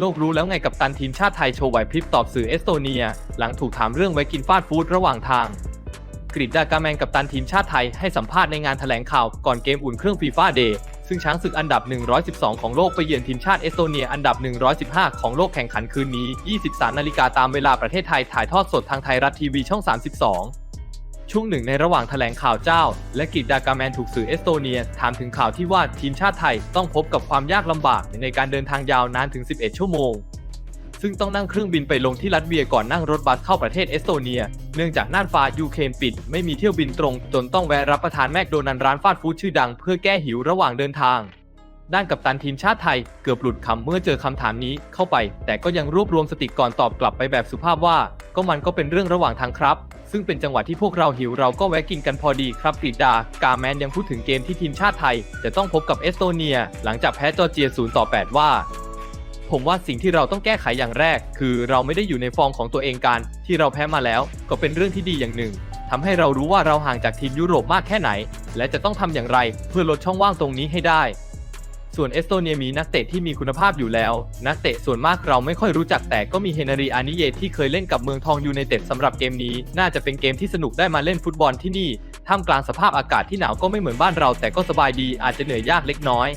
โลกรู้แล้วไงกับตันทีมชาติไทยโชว์ไหวพริบตอบสื่อเอสโตเนีย หลังถูกถามเรื่องไว้กินฟาสต์ฟู้ดระหว่างทาง กริดดากาแมนกับตันทีมชาติไทยให้สัมภาษณ์ในงานแถลงข่าวก่อนเกมอุ่นเครื่องฟีฟ่าเดย์ซึ่งช้างศึกอันดับ 112 ของโลกไปเยือนทีมชาติเอสโตเนียอันดับ 115 ของโลกแข่งขันคืนนี้ 23 นาฬิกาตามเวลาประเทศไทยถ่ายทอดสดทางไทยรัฐทีวีช่อง 32 ช่วงหนึ่งในระหว่างแถลงข่าวเจ้า และกิดดากาแมนถูกสื่อเอสโตเนีย ถามถึงข่าวที่ว่าทีมชาติไทยต้องพบกับความยากลำบากในการเดินทางยาวนานถึง 11 ชั่วโมง ซึ่งต้องนั่งเครื่องบินไปลงที่รัสเวียก่อนนั่งรถบัสเข้าประเทศเอสโตเนีย เนื่องจากน่านฟ้ายูเครนปิด ไม่มีเที่ยวบินตรง จนต้องแวะรับประทานแมคโดนัลร้านฟาสต์ฟู้ดชื่อดัง เพื่อแก้หิวระหว่างเดินทาง ด้านกัปตันทีมชาติไทยเกือบหลุดคำเมื่อเจอคำถามนี้เข้าไป แต่ก็ยังรวบรวมสติก่อนตอบกลับไปแบบสุภาพว่า ก็มันก็เป็นเรื่องระหว่างทางครับ ซึ่งเป็นจังหวะที่พวกเราหิวเราก็แวะกินกันพอดีครับกรีดากาแมนยังพูดถึงเกมที่ทีมชาติไทย จะต้องพบกับเอสโตเนีย หลังจากแพ้จอร์เจีย0ต่อ8ว่า ผมว่าสิ่งที่เราต้องแก้ไขอย่างแรก คือเราไม่ได้อยู่ในฟอร์มของตัวเองกันที่เราแพ้มาแล้ว ก็เป็นเรื่องที่ดีอย่างหนึ่งทำให้เรารู้ว่าเราห่างจากทีมยุโรปมากแค่ไหน และจะต้องทำอย่างไรเพื่อลดช่องว่างตรงนี้ให้ได้ ส่วนเอสโตเนียมีนักเตะที่มีคุณภาพอยู่แล้ว นักเตะส่วนมากเราไม่ค่อยรู้จักแต่ก็มีเฮนรีอานิเยที่เคยเล่นกับเมืองทองยูไนเต็ดสำหรับเกมนี้ น่าจะเป็นเกมที่สนุกได้มาเล่นฟุตบอลที่นี่ท่ามกลางสภาพอากาศที่หนาวก็ไม่เหมือนบ้านเรา แต่ก็สบายดีอาจจะเหนื่อยยากเล็กน้อย